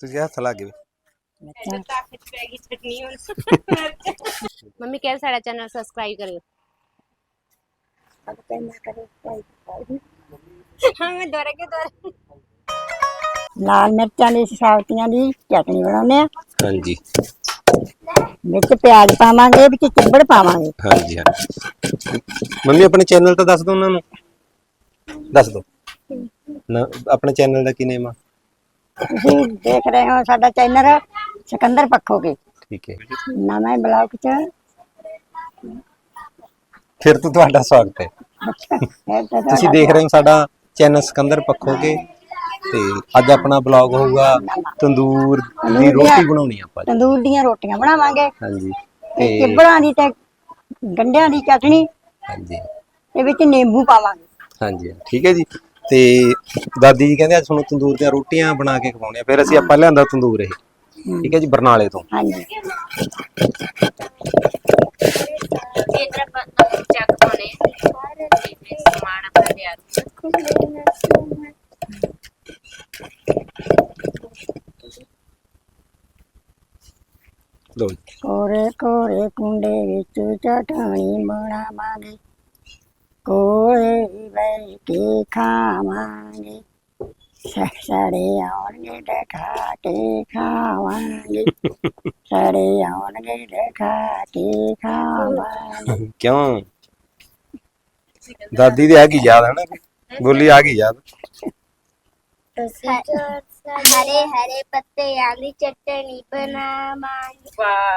ਤੁਸੀਂ ਹੱਥ ਲਾ ਕੇ ਮੰਮੀ ਕਹਿ ਸਾਡਾ ਚੈਨਲ ਸਬਸਕ੍ਰਾਈਬ ਕਰਿਓ। ਹਾਂ ਮੈਂ ਲਾਲ ਮਿਰਚਾਂ ਦੀ ਸਾਵਤੀਆਂ ਦੀ ਚਟਨੀ ਬਣਾਉਂਦੇ ਆ। ਹਾਂਜੀ। ਵਿੱਚ ਪਿਆਜ਼ ਪਾਵਾਂਗੇ ਵਿੱਚ ਚਿੱਬੜ ਪਾਵਾਂਗੇ। ਹਾਂਜੀ ਹਾਂਜੀ। ਮੰਮੀ ਆਪਣੇ ਚੈਨਲ ਤਾਂ ਦੱਸ ਦਿਓ ਉਹਨਾਂ ਨੂੰ। ਦੱਸ ਦਿਓ। ਨਾ ਆਪਣੇ ਚੈਨਲ ਦਾ ਕੀ ਨੇਮ ਆ? ਤੁਸੀਂ ਦੇਖ ਰਹੇ ਹੋ ਸਾਡਾ ਚੈਨਲ ਸਿਕੰਦਰ ਪੱਖੋਗੇ। ਠੀਕ ਹੈ। ਨਵੇਂ ਬਲੌਗ ਚ। ਫਿਰ ਤੋਂ ਤੁਹਾਡਾ ਸਵਾਗਤ ਹੈ। ਤੁਸੀਂ ਦੇਖ ਰਹੇ ਹੋ ਸਾਡਾ ਚੈਨਲ ਸਿਕੰਦਰ ਪੱਖੋਗੇ ਤੇ ਅੱਜ ਆਪਣਾ ਬਲੌਗ ਹੋਊਗਾ ਤੰਦੂਰ ਦੀ ਰੋਟੀ ਬਣਾਉਣੀ ਆਪਾਂ। ਤੰਦੂਰ ਦੀਆਂ ਰੋਟੀਆਂ ਬਣਾਵਾਂਗੇ। ਹਾਂਜੀ। ਤੇ ਚਿੱਬੜਾਂ ਦੀ ਤੇ ਗੰਢਿਆਂ ਦੀ ਚਟਨੀ। ਹਾਂਜੀ। ਤੇ ਵਿੱਚ ਨਿੰਬੂ ਪਾਵਾਂਗੇ। ਹਾਂਜੀ। ਠੀਕ ਹੈ ਜੀ। ਤੇ ਦਾਦੀ ਜੀ ਕਹਿੰਦੇ ਅੱਜ ਤੁਹਾਨੂੰ ਤੰਦੂਰ ਦੀਆਂ ਰੋਟੀਆਂ ਬਣਾ ਕੇ ਖਵਾਉਣੀਆਂ ਫਿਰ ਅਸੀਂ ਆਪਾਂ ਲਿਆਂਦਾ ਤੰਦੂਰ ਇਹ। ਠੀਕ ਹੈ ਜੀ ਬਰਨਾਲੇ ਤੋਂ। ਹਾਂਜੀ। ਇਧਰ ਆਪਾਂ ਚੱਕ ਪਾਉਣੇ ਆ। ਤੇ ਸਮਾਨ ਆਪਣਾ ਤਿਆਰ ਲੋ ਜੀ। ਕੋਰੇ ਕੋਰੇ ਕੁੰਡੇ ਵਿੱਚ ਚਟਣੀ ਬਣਾਵਾਂਗੇ ਬੈ ਕੇ ਖਾਵਾਂਗੇ ਸੜੇ ਆਉਣਗੇ ਤੇ ਖਾ ਕੇ ਖਾਵਾਂਗੇ ਸੜੇ ਆਉਣਗੇ ਤੇ ਖਾ ਕੇ ਖਾਵਾਂਗੇ ਕਿਉਂ ਦਾਦੀ ਦੀ ਆ ਗਈ ਯਾਦ ਹੈ ਨਾ ਬੋਲੀ ਆ ਗਈ ਯਾਦ हरे हरे पत्ते आली चटनी बनावांगे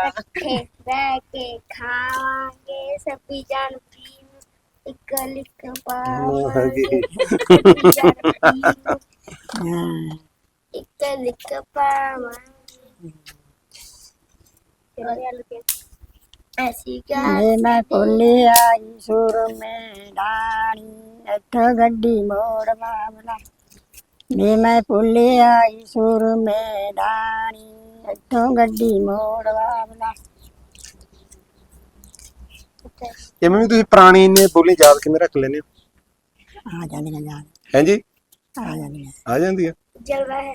इकट्ठे रह के खावांगे सभी जान Ikalik na bawal. Ikalik na bawal. ਇਹ ਮੈਂ ਕੋਲੇ ਆਈ ਸੁਰ ਮੈਂ ਡਾਣੀ ਇੱਥੋਂ ਗੱਡੀ ਮੋੜ ਮਾਮਲਾ। ਵੇ ਮੈਂ ਭੁੱਲੇ ਆਈ ਸੁਰ ਮੈਂ ਡਾਣੀ ਇੱਥੋਂ ਗੱਡੀ ਮੋੜ ਵਾਵਲਾ ਇਹ ਮੰਮੀ ਤੁਸੀਂ ਪੁਰਾਣੀ ਨੇ ਬੋਲੀ ਯਾਦ ਕਿਵੇਂ ਰੱਖ ਲੈਨੇ ਹੋ ਆ ਜਾਂਦੀਆਂ ਯਾਦ ਹਾਂਜੀ ਆ ਜਾਂਦੀਆਂ ਆ ਜਾਂਦੀ ਆ जलवा है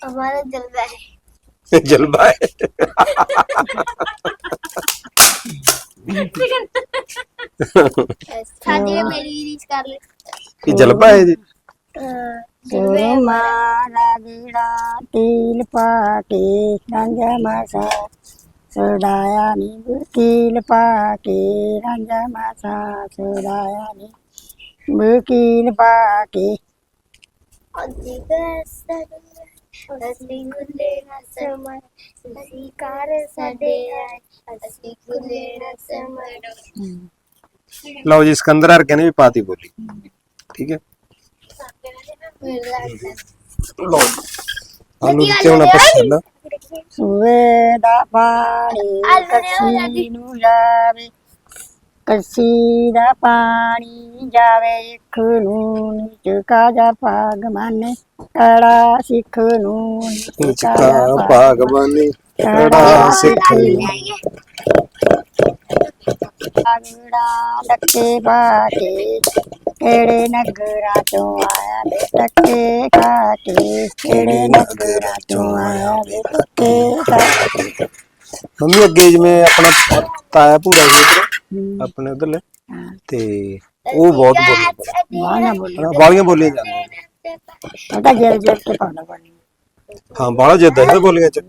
हमारा हमारा जलवा है ਜਲਵਾ ਹੈ शादी में मेरी रीच कर ले ਇਹ ਜਲਵਾ ਹੈ ਜੀ ਸੁਰ ਮਾਰਾ ਵੀੜਾ ਤੀਲ ਪਾ ਕੇ ਰੰਗ ਮਾਸਾ ਸੁੜਾਇਆ ਨੀ ਵਕੀਲ ਪਾ ਕੇ ਰੰਗ ਮਾਸਾ ਸੁੜਾਇਆ ਨੀ ਵਕੀਲ ਪਾ ਕੇ ਅਸੀਂ ਗੁੱਲੇ ਨਾ ਸਮਝ ਅਸੀਂ ਕਾਰ ਸਾਡੇ ਆਏ ਅਸੀਂ ਗੁੱਲੇ ਨਾ ਸਮਝ ਲਓ ਜੀ ਸਿਕੰਦਰ ਹਰ ਆਲੂ ਦਿੱਤੇ ਹੁਣ ਛੱਲ ਸੂਏ ਦਾ ਪਾਣੀ ਕੱਸੀ ਨੂੰ ਜਾਵੇ ਕੱਸੀ ਦਾ ਪਾਣੀ ਜਾਵੇ ਇਖ ਨੂੰ ਨੀਚ ਕਾਜਾ ਭਾਗ ਮਾਨੇ ਕੜਾ ਸਿੱਖ ਨੂੰ ਨੀਚ ਚਿੱਕਾ ਭਾਗਵਾਨੀ ਕੜਾ ਸਿੱਖ ਭਾਗੜਾ ਲੱਕੇ ਬਾਟੇ ਕਿਹੜੇ ਨਗਰਾਂ ਚੋਂ ਆਇਆ ਬੇ ਟੱਕੇ ਕਾਟੇ ਕਿਹੜੇ ਨਗਰਾਂ ਚੋਂ ਆਇਆ ਬੇ ਟੱਕੇ ਕਾਟੇ ਮੰਮੀ ਅੱਗੇ ਜਿਵੇਂ ਆਪਣਾ ਤਾਇਆ ਭੂਰਾ ਜੀ ਉੱਧਰ ਆਪਣੇ ਉਧਰਲੇ ਤੇ ਉਹ ਬਹੁਤ ਬੋਲਦੇ ਵਾਣਾ ਬੋਲੀ ਬਾਲੀਆਂ ਬੋਲੀਆਂ ਜਾਂਦੀਆਂ ਤਾਂ ਜੇਲ ਜੇਲ ਕੇ ਪਾਉਣਾ ਪਾਣੀ ਹਾਂ ਬਾਲਾ ਜਿੱਦਾਂ ਇਹ ਬੋਲੀਆਂ ਚ।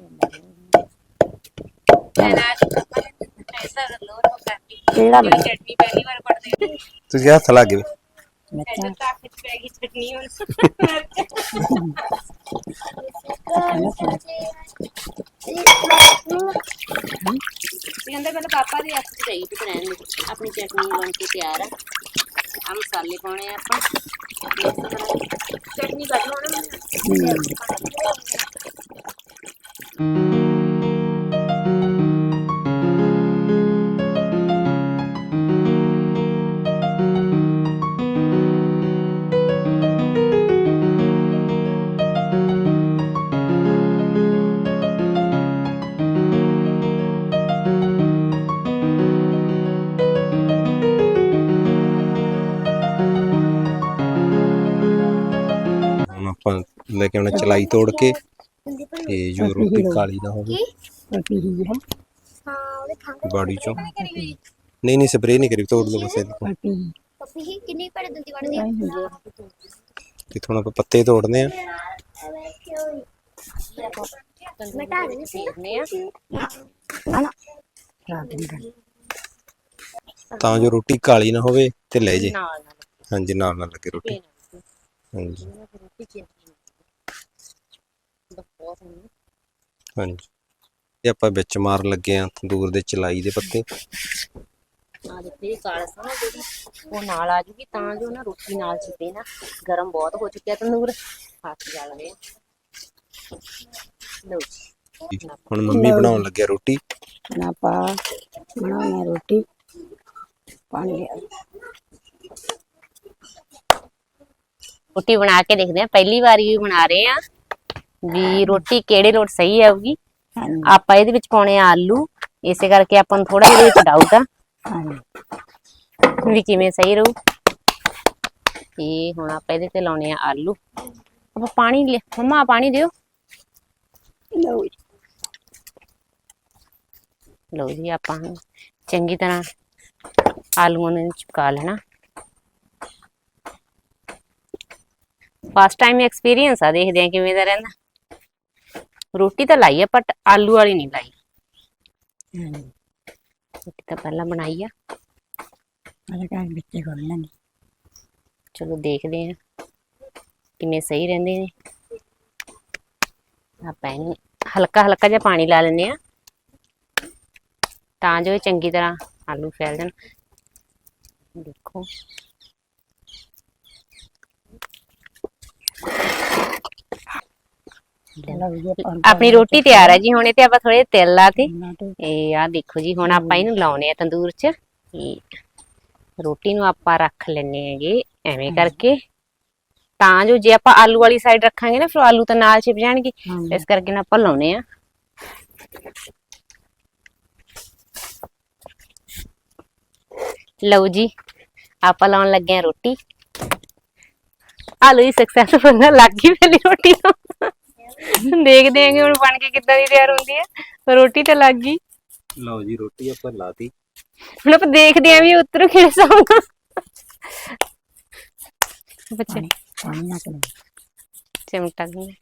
ਕਿਹੜਾ ਚਟਨੀ ਪਹਿਲੀ ਵਾਰ ਪੜਦੇ ਤੁਸੀਂ ਹੱਥ ਲਾ ਕੇ ਬੱਚਾ ਤਾਕਤ ਪੈ ਗਈ ਚਟਨੀ ਹੁਣ ਸਿਕੰਦਰ ਪਹਿਲਾਂ ਪਾਪਾ ਦੇ ਹੱਥ 'ਚ ਚਾਹੀਦੀ ਤੇ ਰਹਿਣ ਦੇ ਆਪਣੀ ਚਟਨੀ ਬਣ ਕੇ ਤਿਆਰ ਆ। ਆ ਮਸਾਲੇ ਪਾਉਣੇ ਆ ਆਪਾਂ। ਚਟਨੀ ਕੱਢ ਲਓ ਨਾ। ਹੁਣ ਲੈ ਕੇ ਆਉਣਾ ਚਲਾਈ ਤੋੜ ਕੇ ਤੇ ਜੋ। ਰੋਟੀ ਕਾਲੀ ਨਾ ਹੋਵੇ। ਬਾੜੀ ਚੋਂ। ਨਹੀਂ ਨਹੀਂ ਸਪਰੇਅ ਨਹੀਂ ਕਰੀ ਤੋੜ ਲਓ ਬਸ ਪੱਪੀ ਹੀ ਕਿੰਨੀ ਦੰਦੀ ਤੇ ਹੁਣ ਆਪਾਂ ਪੱਤੇ ਤੋੜਨੇ ਆ। ਮਿਟਾ ਨਾ ਤਾਂ ਜੋ ਰੋਟੀ ਕਾਲੀ ਨਾ ਹੋਵੇ ਤੇ ਲੈ ਜੇ। ਨਾਲ ਨਾਲ ਹਾਂਜੀ ਨਾਲ ਨਾਲ ਲੱਗੇ ਰੋਟੀ। ਹਾਂਜੀ। ਬਹੁਤ ਸੋਹਣੀ ਹਾਂਜੀ। ਇਹ ਆਪਾਂ ਵਿੱਚ ਮਾਰ ਲੱਗੇ ਆ ਤੰਦੂਰ ਦੇ ਚਲਾਈ ਦੇ ਪੱਤੇ। ਆ ਦੇਖੋ ਇਹ ਕਾਲਾ ਸੋਨਾ ਜਿਹੜੀ ਉਹ ਨਾਲ ਆ ਜੂਗੀ ਤਾਂ ਜੋ ਨਾ ਰੋਟੀ ਨਾਲ ਚਿਪੇ ਨਾ ਗਰਮ ਬਹੁਤ ਹੋ ਚੁੱਕਿਆ ਤੰਦੂਰ। ਹੱਥ ਜਲ ਆ ਲਓ ਜੀ ਹੁਣ ਮੰਮੀ ਬਣਾਉਣ ਲੱਗਿਆ ਰੋਟੀ। ਨਾ ਪਾ ਬਣਾਉਣਾ ਰੋਟੀ। ਪਾਣੀ ਲਿਆ। ਰੋਟੀ ਬਣਾ ਕੇ ਦੇਖਦੇ ਆ ਪਹਿਲੀ ਵਾਰੀ ਵੀ ਬਣਾ ਰਹੇ ਆ ਵੀ ਰੋਟੀ ਕਿਹੜੇ ਲੋਟ ਸਹੀ ਆਊਗੀ? ਆਪਾਂ ਇਹਦੇ ਵਿੱਚ ਪਾਉਣੇ ਆ ਆਲੂ ਇਸੇ ਕਰਕੇ ਆਪਾਂ ਨੂੰ ਥੋੜਾ ਇਹਦੇ ਵਿੱਚ ਡਾਊਟ ਆ। ਵੀ ਕਿਵੇਂ ਸਹੀ ਰਹੂ? ਤੇ ਹੁਣ ਆਪਾਂ ਇਹਦੇ ਤੇ ਲਾਉਣੇ ਆ ਆਲੂ। ਆਪਾਂ ਪਾਣੀ ਲਿਆ ਮੰਮਾ ਪਾਣੀ ਦਿਓ। ਲਓ ਜੀ। ਲਓ ਜੀ ਆਪਾਂ ਚੰਗੀ ਤਰ੍ਹਾਂ ਆਲੂਆਂ ਨੂੰ ਚਿਪਕਾ ਲੈਣਾ। ਫਸਟ ਟਾਈਮ ਐਕਸਪੀਰੀਅੰਸ ਆ ਦੇਖਦੇ ਆ ਕਿਵੇਂ ਦਾ ਰਹਿੰਦਾ। ਰੋਟੀ ਤਾਂ ਲਾਈ ਆ ਬਟ ਆਲੂ ਵਾਲੀ ਨਹੀਂ ਲਾਈ ਹਾਂਜੀ ਰੋਟੀ ਤਾਂ ਪਹਿਲਾਂ ਬਣਾਈ ਆ ਮੈਂ ਕਿਹਾ ਵਿੱਚੇ ਖੋਲਣਾ ਨਹੀਂ ਚਲੋ ਦੇਖਦੇ ਆ ਕਿਵੇਂ ਸਹੀ ਰਹਿੰਦੇ ਨੇ ਆਪਾਂ ਇਹਨੂੰ ਹਲਕਾ ਹਲਕਾ ਜਿਹਾ ਪਾਣੀ ਲਾ ਲੈਂਦੇ ਆ ਤਾਂ ਜੋ ਇਹ ਚੰਗੀ ਤਰ੍ਹਾਂ ਆਲੂ ਫੈਲ ਜਾਣ ਦੇਖੋ ਲਓ ਜੀ ਆਪਾਂ ਆਪਣੀ ਰੋਟੀ ਤਿਆਰ ਹੈ ਜੀ ਹੁਣ ਇਹ ਤੇ ਆਪਾਂ ਥੋੜੇ ਤੇਲ ਲਾਤੇ ਇਹਨਾਂ ਤੇ ਇਹ ਆ ਦੇਖੋ ਜੀ ਹੁਣ ਆਪਾਂ ਇਹਨੂੰ ਲਾਉਣੇ ਆ ਤੰਦੂਰ 'ਚ। ਇਹ ਰੋਟੀ ਨੂੰ ਆਪਾਂ ਰੱਖ ਲੈਣੇ ਹੈਗੇ ਐਵੇਂ ਕਰਕੇ। ਤਾਂ ਜੋ ਜੇ ਆਪਾਂ ਆਲੂ ਵਾਲੀ ਸਾਈਡ ਰੱਖਾਂਗੇ ਨਾ ਫਿਰ ਆਲੂ ਤਾਂ ਨਾਲ ਚਿਪ ਜਾਣਗੇ। ਹਾਂਜੀ। ਇਸ ਕਰਕੇ ਨਾ ਆਪਾਂ ਲਾਉਣੇ ਆ। ਲਓ ਜੀ ਆਪਾਂ ਲਾਉਣ ਲੱਗੇ ਆ ਰੋਟੀ। ਆਲੂ ਦੀ ਸਕਸੈਸਫੁਲ ਨਾ ਲੱਗ ਗਈ ਪਹਿਲੀ ਰੋਟੀ ਨੂੰ ਦੇਖਦੇ ਆਂਗੇ ਹੁਣ ਬਣ ਕੇ ਕਿੱਦਾਂ ਦੀ ਤਿਆਰ ਹੁੰਦੀ ਹੈ। ਰੋਟੀ ਤਾਂ ਲੱਗ ਗਈ। ਲਓ ਜੀ ਰੋਟੀ ਆਪਾਂ ਲਾਤੀ। ਹੁਣ ਆਪਾਂ ਦੇਖਦੇ ਆਂ ਵੀ ਉਤਰੂ ਕਿਹੜੇ ਨਾਲ। ਬੱਚੇ। ਪਾਣੀ ਨਾ ਕਰੋ ਚਮਟਾ ਦਿੰਦੇ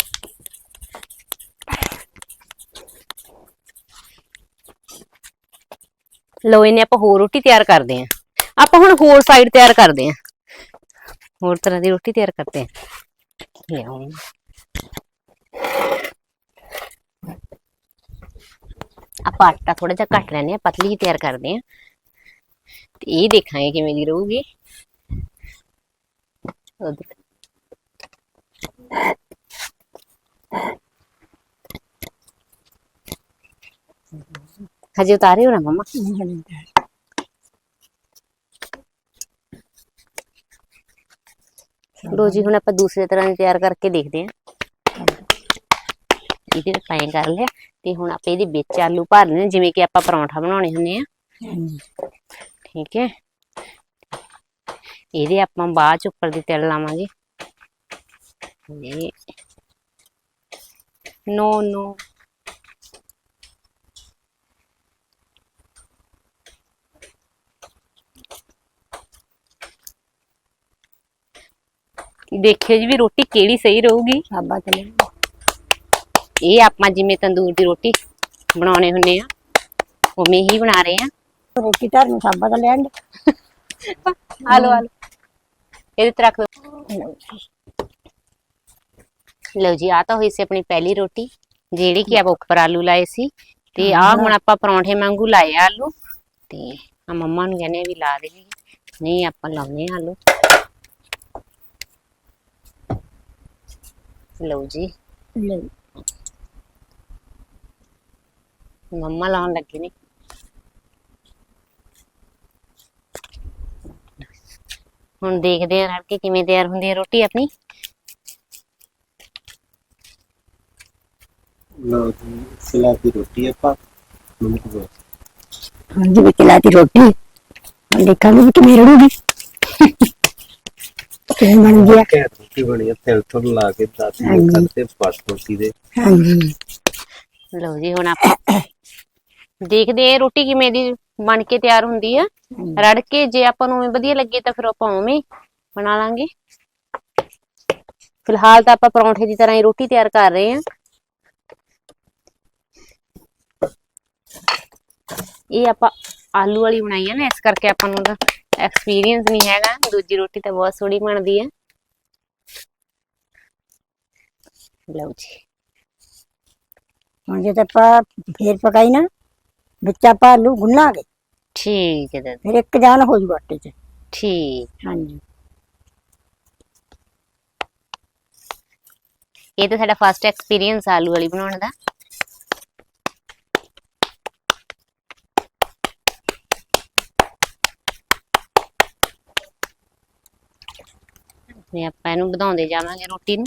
ਲੋ ਇਹਨੇ ਆਪਾਂ ਹੋਰ ਰੋਟੀ ਤਿਆਰ ਕਰਦੇ ਆਂ ਆਪਾਂ ਹੁਣ ਹੋਰ ਸਾਈਡ ਤਿਆਰ ਕਰਦੇ ਆਂ ਹੋਰ ਤਰ੍ਹਾਂ ਦੀ ਰੋਟੀ ਤਿਆਰ ਕਰਦੇ ਆਂ ਲਿਆਓ। ਆਪਾਂ ਆਟਾ ਥੋੜਾ ਜਿਹਾ ਘੱਟ ਲੈਣੇ ਆ ਪਤਲੀ ਜਿਹੀ ਤਿਆਰ ਕਰਦੇ ਆਂ ਤੇ ਇਹ ਦੇਖਾਂਗੇ ਕਿਵੇਂ ਦੀ ਰਹੂਗੀ। ਉਹ ਦੇਖ। ਹਜੇ ਉਤਾਰੇ ਹੋ ਨਾ ਮਮਾ। ਨਹੀਂ ਬਣਦਾ ਲੋ ਜੀ, ਹੁਣ ਆਪਾਂ ਦੂਸਰੇ ਤਰ੍ਹਾਂ ਦੀ ਤਿਆਰ ਕਰਕੇ ਦੇਖਦੇ ਹਾਂ। ਇਹਦੇ ਵਿੱਚ ਪਾਏ ਕਰ ਲਿਆ। ਤੇ ਹੁਣ ਆਪਾਂ ਇਹਦੇ ਵਿੱਚ ਆਲੂ ਭਰ ਲੈਣੇ ਜਿਵੇਂ ਕਿ ਆਪਾਂ ਪਰੌਂਠਾ ਬਣਾਉਣੇ ਹੁੰਦੇ ਆ ਹਾਂਜੀ ਠੀਕ ਹੈ। ਇਹਦੇ ਆਪਾਂ ਬਾਅਦ ਚ ਉੱਪਰ ਦੀ ਤਿਲ ਲਾਵਾਂਗੇ। ਇਹ ਨੋ ਨੋ। ਦੇਖਿਓ ਜੀ ਵੀ ਰੋਟੀ ਕਿਹੜੀ ਸਹੀ ਰਹੂਗੀ। ਸਾਬਾ ਚਲੇ। ਇਹ ਆਪਾਂ ਜਿਵੇਂ ਤੰਦੂਰ ਦੀ ਰੋਟੀ ਬਣਾਉਣੇ ਹੁੰਨੇ ਆ ਉਵੇਂ ਹੀ ਬਣਾ ਰਹੇ ਆ। ਰੋਟੀ ਧਰ ਨੂੰ ਸਾਬਾ ਤਾਂ ਲੈਣ ਆਲੋ ਆਲੋ ਇਹਦੇ ਤੇ ਰੱਖ ਦਿਓ। ਲਓ ਜੀ ਲਓ ਜੀ ਆ ਤਾਂ ਹੋਈ ਸੀ ਆਪਣੀ ਪਹਿਲੀ ਰੋਟੀ ਜਿਹੜੀ ਕਿ ਆਪਾਂ ਉੱਪਰ ਆਲੂ ਲਾਏ ਸੀ। ਤੇ ਆ ਹੁਣ ਆਪਾਂ ਪਰੌਂਠੇ ਵਾਂਗੂ ਲਾਏ ਆ ਆਲੂ। ਤੇ ਆ ਮੰਮਾ ਨੂੰ ਕਹਿੰਦੇ ਆ ਵੀ ਲਾ ਦੇਣਗੇ ਨਹੀਂ ਆਪਾਂ ਲਾਉਨੇ ਆ ਆਲੂ। ਲਓ ਜੀ। ਲਓ। ਮੰਮਾ ਲਾਉਣ ਲੱਗੇ ਨੇ। ਹੁਣ ਦੇਖਦੇ ਆ ਰਲ ਕੇ ਕਿਵੇਂ ਤਿਆਰ ਹੁੰਦੀ ਹੈ ਰੋਟੀ ਆਪਣੀ। ਲਓ ਜੀ ਸਲਾਤੀ ਰੋਟੀ ਆਪਾਂ ਨਮਕ ਦੋ ਹਾਂਜੀ ਵਿੱਚ ਲਾਤੀ ਰੋਟੀ। ਹੁਣ ਦੇਖਾਂਗੇ ਵੀ ਕਿਵੇਂ ਰੜੂਗੀ। ਕਿਵੇਂ ਬਣ ਗਿਆ। ਦੋ ਰੋਟੀ ਬਣੀ ਆ? ਤਿਲ ਤੁਲ ਲਾ ਕੇ ਦਾਦੀ ਹਾਂਜੀ। ਨੇ ਖਾਤੇ ਪੱਟ ਰੋਟੀ ਦੇ। ਹਾਂਜੀ। ਲਓ ਜੀ ਹੁਣ ਆਪਾਂ ਦੇਖਦੇ ਆ ਰੋਟੀ ਕਿਵੇਂ ਦੀ ਬਣ ਕੇ ਤਿਆਰ ਹੁੰਦੀ ਆ। ਰੜ ਕੇ ਜੇ ਆਪਾਂ ਨੂੰ ਉਵੇਂ ਵਧੀਆ ਲੱਗੇ ਤਾਂ ਫਿਰ ਆਪਾਂ ਉਵੇਂ ਬਣਾ ਲਾਂਗੇ। ਫਿਲਹਾਲ ਤਾਂ ਆਪਾਂ ਪਰੌਂਠੇ ਦੀ ਤਰ੍ਹਾਂ ਹੀ ਰੋਟੀ ਤਿਆਰ ਕਰ ਰਹੇ ਆ। ਇਹ ਆਪਾਂ ਆਲੂ ਵਾਲੀ ਬਣਾਈ ਆ ਨਾ ਇਸ ਕਰਕੇ ਆਪਾਂ ਨੂੰ ਉਹਦਾ ਐਕਸਪੀਰੀਅੰਸ ਨਹੀਂ ਹੈਗਾ। ਦੂਜੀ ਰੋਟੀ ਤਾਂ ਬਹੁਤ ਸੋਹਣੀ ਬਣਦੀ ਆ। ਲਓ ਜੀ। ਹੁਣ ਜੇ ਤਾਂ ਆਪਾਂ ਫੇਰ ਪਕਾਈ ਨਾ ਵਿੱਚ ਆਪਾਂ ਆਲੂ ਗੁੰਨਾਂਗੇ। ਠੀਕ ਹੈ ਦਾਦੀ। ਫਿਰ ਇੱਕ ਜਾਨ ਹੋ ਜੂ ਆਟੇ 'ਚ। ਠੀਕ। ਹਾਂਜੀ। ਇਹ ਤਾਂ ਸਾਡਾ ਫਸਟ ਐਕਸਪੀਰੀਅੰਸ ਆਲੂ ਵਾਲੀ ਬਣਾਉਣ ਦਾ। ਤੇ ਆਪਾਂ ਇਹਨੂੰ ਵਧਾਉਂਦੇ ਜਾਵਾਂਗੇ ਰੋਟੀ ਨੂੰ।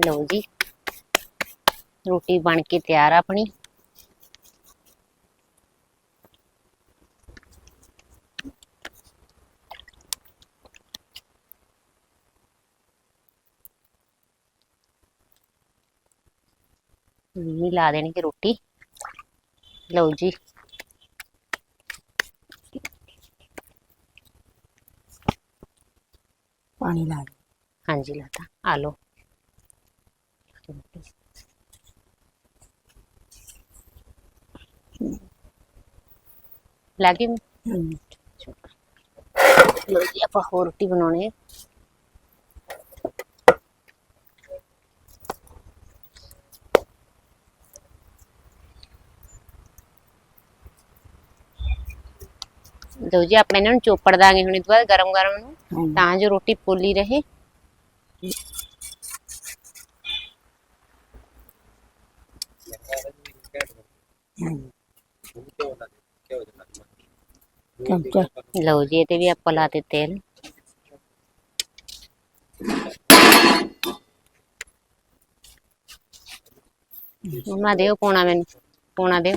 ਲਓ ਜੀ। ਰੋਟੀ ਬਣ ਕੇ ਤਿਆਰ ਆ ਆਪਣੀ। ਵੀ ਲਾ ਦੇਣਗੇ ਰੋਟੀ। ਲਓ ਜੀ। ਪਾਣੀ ਲਾ ਹਾਂਜੀ ਲਾਤਾ। ਆ ਲਓ। ਲੱਗੀ। ਹਾਂਜੀ ਲਓ ਜੀ ਆਪਾਂ ਹੋਰ ਰੋਟੀ ਬਣਾਉਣੀ ਹੈ। ਲਓ ਜੀ ਆਪਾਂ ਇਹਨਾਂ ਨੂੰ ਚੋਪੜ ਦਾਂਗੇ ਹੁਣ ਇਹ ਤੋਂ ਬਾਅਦ ਗਰਮ ਗਰਮ ਨੂੰ ਤਾਂ ਜੋ ਰੋਟੀ ਪੋਲੀ ਰਹੇ। ਹਾਂਜੀ ਚਮਚਾ ਲਓ ਜੀ ਇਹ ਤੇ ਵੀ ਆਪਾਂ ਲਾਤੇ ਤੇਲ ਮੰਮਾ ਦਿਓ ਪੋਣਾ ਮੈਨੂੰ ਪੋਣਾ ਦਿਓ।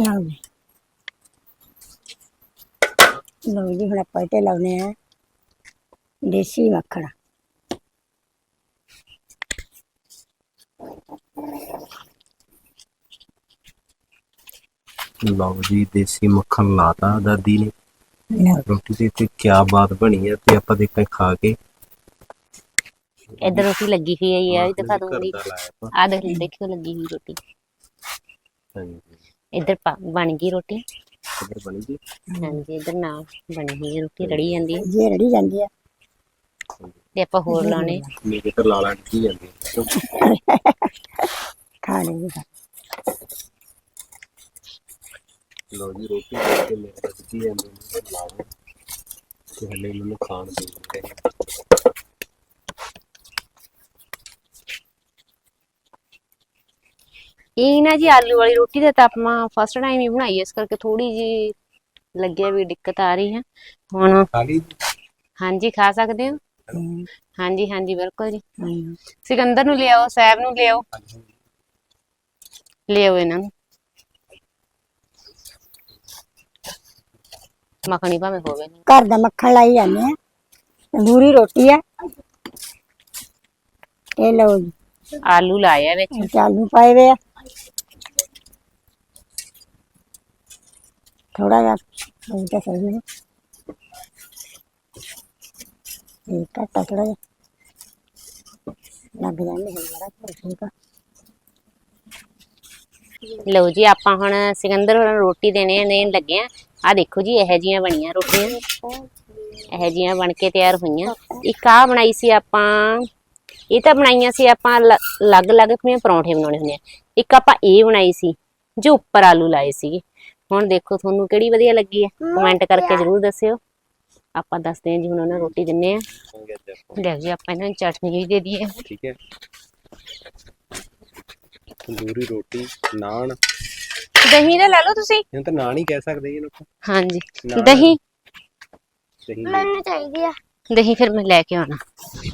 ਹਾਂਜੀ ਲਓ ਜੀ ਹੁਣ ਆਪਾਂ ਇੱਥੇ ਲਾਉਨੇ ਆ ਦੇਸੀ ਮੱਖਣ। ਲਓ ਜੀ ਦੇਸੀ ਮੱਖਣ ਲਾਤਾ ਦਾਦੀ ਨੇ। ਰੋਟੀ ਦੇ ਤੇ ਕੀ ਬਾਤ ਬਣੀ ਆ ਤੇ ਆਪਾਂ ਦੇਖਾਂ ਖਾ ਕੇ। ਇੱਧਰ ਰੋਟੀ ਲੱਗੀ ਹੋਈ ਹੈ ਇਹ ਵੀ ਦਿਖਾ ਦੂੰਗੀ। ਆ ਦੇਖ ਦੇਖਿਓ ਲੱਗੀ ਹੋਈ ਰੋਟੀ। ਹਾਂਜੀ। ਇੱਧਰ ਪਾ- ਬਣ ਗਈ ਰੋਟੀ। ਕਿੱਧਰ ਬਣੀ ਜੀ। ਹਾਂਜੀ ਇੱਧਰ ਨਾ ਬਣੀ ਹੋਈ ਰੋਟੀ ਰੜੀ ਜਾਂਦੀ ਹੈ ਜੇ ਰੜੀ ਜਾਂਦੀ ਆ। ਤੇ ਆਪਾਂ ਹੋਰ ਲਾਉਣੇ। ਮੇਰੇ ਤੇ ਲਾਲਾ ਟਿੱਕੀ ਜਾਂਦੀ ਖਾ ਲੈਂਦੇ ਲਓ ਜੀ ਰੋਟੀ ਦੇ ਕੇ ਤੇ ਟਿੱਕੀ ਜਾਂਦੀ ਨੇ ਲਾਵਾ ਤੇ ਹਲੇ ਮੈਨੂੰ ਖਾਣ ਦੇ ਦਿੰਦੇ ਇਹ ਨਾ ਜੀ ਆਲੂ ਵਾਲੀ ਰੋਟੀ ਦਾ ਤਾਂ ਆਪਾਂ ਫਸਟ ਟਾਈਮ ਹੀ ਬਣਾਈ ਇਸ ਕਰਕੇ ਥੋੜੀ ਜੀ ਲੱਗਿਆ ਵੀ ਦਿੱਕਤ ਆ ਰਹੀ ਹੈ। ਹੁਣ ਹਾਂਜੀ ਖਾ ਸਕਦੇ ਹੋ? ਹਾਂਜੀ ਹਾਂਜੀ ਬਿਲਕੁਲ ਜੀ। ਸਿਕੰਦਰ ਨੂੰ ਲਿਆਓ ਸੈਬ ਨੂੰ ਲਿਆਓ। ਲਿਆਓ ਇਹਨਾਂ ਨੂੰ। ਮੱਖਣੀ ਭਾਵੇਂ ਹੋਵੇ ਨਾ। ਘਰ ਦਾ ਮੱਖਣ ਲਾਈ ਜਾਂਦੇ ਆ। ਤੰਦੂਰੀ ਰੋਟੀ ਆ। ਇਹ ਲਓ ਜੀ। ਆਲੂ ਲਾਇਆ ਵਿੱਚ। ਇਹ 'ਚ ਆਲੂ ਪਾਏ ਵੇ ਆ। ਥੋੜਾ ਜਿਹਾ ਉਹ ਤਾਂ ਸਹੀ ਹੈ ਇਹ ਘੱਟਾ ਥੋੜਾ ਜਿਹਾ। ਲੱਗ ਜਾਂਦੇ ਹੈ ਬੜਾ ਠੀਕ ਆ। ਲਓ ਜੀ ਆਪਾਂ ਹੁਣ ਸਿਕੰਦਰ ਹੋਰਾਂ ਨੂੰ ਰੋਟੀ ਦੇਣੇ ਦੇਣ ਲੱਗੇ ਆ। ਆ ਦੇਖੋ ਜੀ ਇਹੋ ਜੀਆਂ ਬਣੀਆਂ ਰੋਟੀਆਂ। ਇਹੋ ਜੀਆਂ ਬਣ ਕੇ ਤਿਆਰ ਹੋਈਆਂ। ਇੱਕ ਆ ਬਣਾਈ ਸੀ ਆਪਾਂ ਇਹ ਤਾਂ ਬਣਾਈਆਂ ਸੀ ਆਪਾਂ ਅਲੱਗ-ਅਲੱਗ ਕਿਵੇਂ ਪਰੌਂਠੇ ਬਣਾਉਣੇ ਹੁੰਦੇ ਆ। ਇੱਕ ਆਪਾਂ ਇਹ ਬਣਾਈ ਸੀ ਜੋ ਉੱਪਰ ਆਲੂ ਲਾਏ ਸੀਗੇ। ਹੁਣ ਦੇਖੋ ਤੁਹਾਨੂੰ ਕਿਹੜੀ ਵਧੀਆ ਲੱਗੀ ਹੈ? ਕਮੈਂਟ ਕਰਕੇ ਜਰੂਰ ਦੱਸਿਓ। ਆਪਾਂ ਦੱਸਦੇ ਹਾਂ ਜੀ ਹੁਣ ਉਹਨਾਂ ਨੂੰ ਰੋਟੀ ਦਿੰਨੇ ਆ ਲੈ ਜੀ ਆਪਾਂ ਇਹਨਾਂ ਨੂੰ ਚਟਨੀ ਵੀ ਦੇ ਦਈਏ। ਠੀਕ ਹੈ। ਤੰਦੂਰੀ ਰੋਟੀ ਨਾਨ ਦਹੀਂ ਦਾ ਲੈ ਲਓ ਤੁਸੀਂ? ਇਹਨੂੰ ਤਾਂ ਨਾਨ ਹੀ ਕਹਿ ਸਕਦੇ ਜੀ ਲੋਕ ਹਾਂਜੀ। ਦਹੀਂ? ਦਹੀਂ ਮੈਨੂੰ ਚਾਹੀਦੀ ਆ। ਦਹੀਂ ਫਿਰ ਮੈਂ ਲੈ ਕੇ ਆਉਣਾ।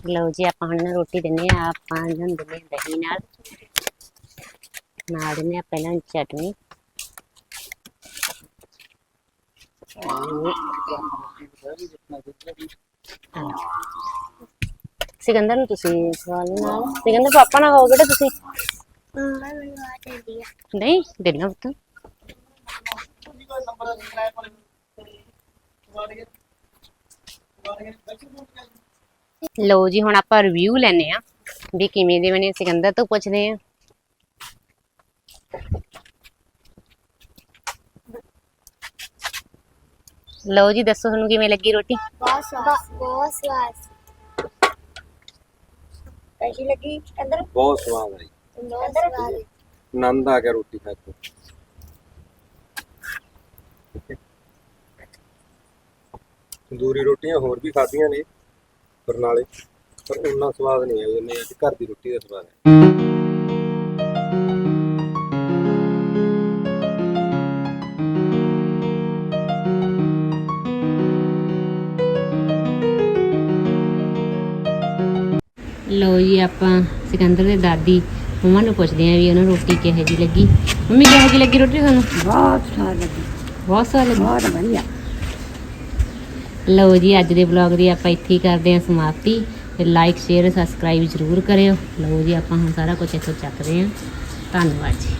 ਲਓ ਜੀ ਆਪਾਂ ਹੁਣ ਇਹਨਾਂ ਨੂੰ ਰੋਟੀ ਦਿੰਨੇ ਆ। ਆਪਾਂ ਇਹਨਾਂ ਨੂੰ ਦਿੰਨੇ ਆ ਦਹੀਂ ਨਾਲ। ਨਾਲ ਦਿੰਨੇ ਆ ਪਹਿਲਾਂ ਚਟਨੀ। ਸਿਕੰਦਰ ਨੂੰ ਤੁਸੀਂ ਸਵਾਲ ਨਾਲ। ਸਿਕੰਦਰ ਪਾਪਾ ਨਾਲ ਖਾਓ ਬੇਟਾ ਤੁਸੀਂ। ਮੰਮਾ ਮੈਨੂੰ ਆ ਚੱਲੀ ਆ ਨਹੀਂ ਦੇਣਾ ਪੁੱਤ ਲਓ ਜੀ ਹੁਣ ਆਪਾਂ ਰਿਵਿਊ ਲੈਨੇ ਆ ਵੀ ਕਿਵੇਂ ਦੇ ਬਣੇ ਸਿਕੰਦਰ ਤੋਂ ਪੁੱਛਦੇ ਆ ਲਓ ਜੀ ਦੱਸੋ ਤੁਹਾਨੂੰ ਕਿਵੇਂ ਲੱਗੀ ਰੋਟੀ ਬਹੁਤ ਸਵਾਦ ਬਹੁਤ ਸਵਾਦ ਕੈਸੀ ਲੱਗੀ ਅੰਦਰ ਬਹੁਤ ਸਵਾਦ ਆਈ ਆਨੰਦ ਆ ਗਿਆ ਰੋਟੀ ਖਾ ਕੇ। ਤੰਦੂਰੀ ਰੋਟੀਆਂ ਹੋਰ ਵੀ ਖਾਧੀਆਂ ਨੇ ਬਰਨਾਲੇ ਪਰ ਉਹਨਾਂ ਸਵਾਦ ਨਹੀਂ ਆਇਆ ਜਿੰਨੇ ਅੱਜ ਘਰ ਦੀ ਰੋਟੀ ਦਾ ਸਵਾਦ ਹੈ। ਲਓ ਜੀ ਆਪਾਂ ਸਿਕੰਦਰ ਦੇ ਦਾਦੀ ਮੰਮਾ ਨੂੰ ਪੁੱਛਦੇ ਆਂ ਵੀ ਉਹਨਾਂ ਨੂੰ ਰੋਟੀ ਕਿਹੋ ਜੀ ਲੱਗੀ? ਮੰਮੀ ਕਿਹੋ ਜੀ ਲੱਗੀ ਰੋਟੀ ਤੁਹਾਨੂੰ? ਬਹੁਤ ਸਵਾਦ ਲੱਗੀ। ਬਹੁਤ ਸਵਾਦ ਲੱਗੀ? ਬਹੁਤ ਵਧੀਆ। ਲਓ ਜੀ ਅੱਜ ਦੇ ਵਲੌਗ ਦੀ ਆਪਾਂ ਇੱਥੇ ਹੀ ਕਰਦੇ ਆਂ ਸਮਾਪਤੀ। ਤੇ ਲਾਈਕ ਸ਼ੇਅਰ ਸਬਸਕ੍ਰਾਈਬ ਜ਼ਰੂਰ ਕਰਿਓ। ਲਓ ਜੀ ਆਪਾਂ ਹੁਣ ਸਾਰਾ ਕੁਝ ਇੱਥੋਂ ਚੱਕਦੇ ਆਂ ਧੰਨਵਾਦ ਜੀ।